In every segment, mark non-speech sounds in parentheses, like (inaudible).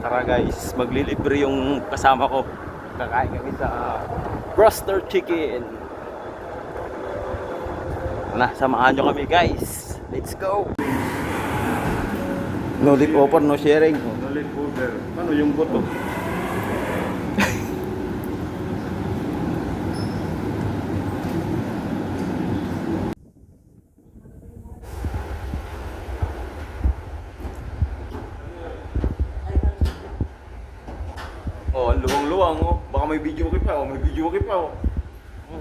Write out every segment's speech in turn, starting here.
Tara guys, maglilibre yung kasama ko. Kakain kami sa Broster Chicken. Na, samahan nyo kami guys. Let's go! No lip open, no sharing. Nolip order. Ano yung buto? Luwang-luwang oh. Baka may video ka pa oh. May video ka pa oh. Oh.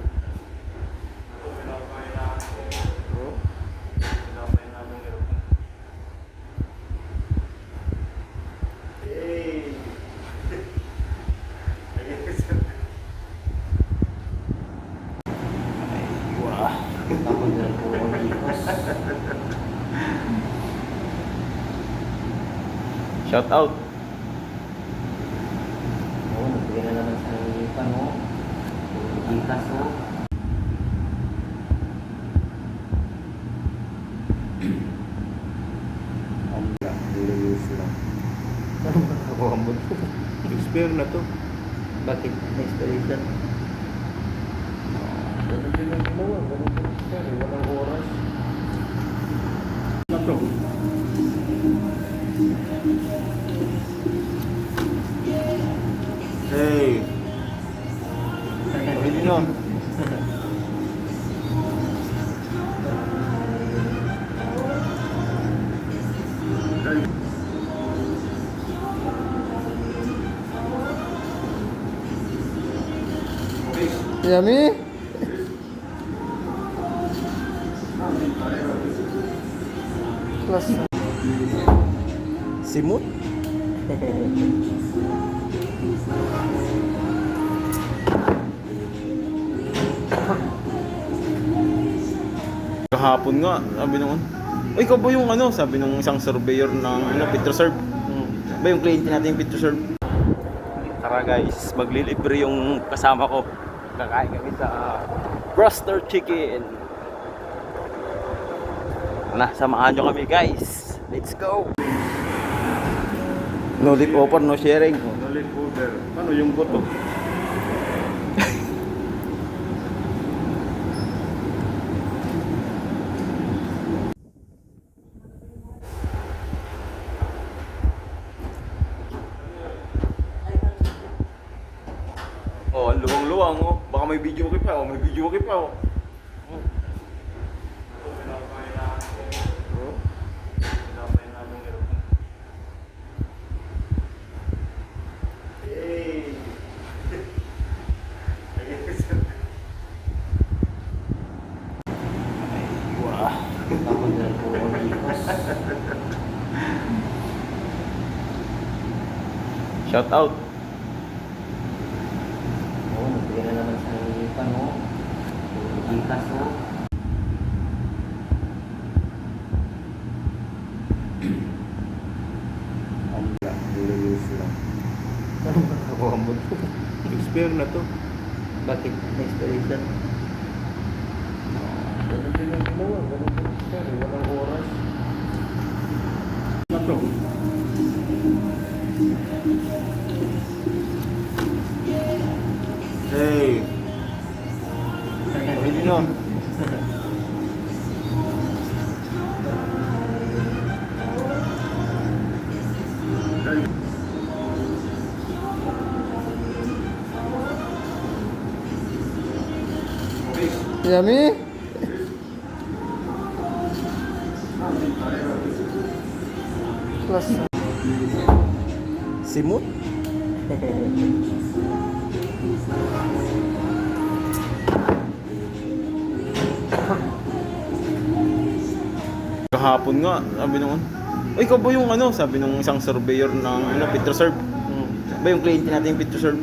Shout out. Oo, nagbigay na naman sa nangilipan mo. Ikas mo. Ano ba kakuha mo to? Expire na to. Bakit na expiration? Ganun din ang ginawa. Ganun din expire. Walang oras. Ano no. Yummy? Plus. Simut. Kahapon nga, sabi nung Uy, ikaw ba yung ano? Sabi nung isang surveyor ng ano, Petroserve. Ba yung kliyente natin yung Petroserve? Tara guys, maglilibre yung kasama ko. Kakain kami sa Broster Chicken. Na, samahan nyo kami guys. Let's go! No lip open, no sharing. Nolip order. Ano yung buto? Luwang-luwang oh. Baka may video pa oh. May video ka pa oh. Oh. Oh. Hey! Wah. Tapos na po ang ikas. Shout out. Oo, nagbigay na naman sa nangilipan mo. Ikas mo. Ano ba mo to? Expire na to. Bakit na expiration? Ganun din ang ginawa. Ganun din expire. Walang oras. Ano to? No. Yummy? Plus. Simut. (laughs) Kahapon nga, sabi nung Uy, ikaw ba yung ano? Sabi nung isang surveyor ng ano, Petroserve. Ba yung kliyente natin yung Petroserve?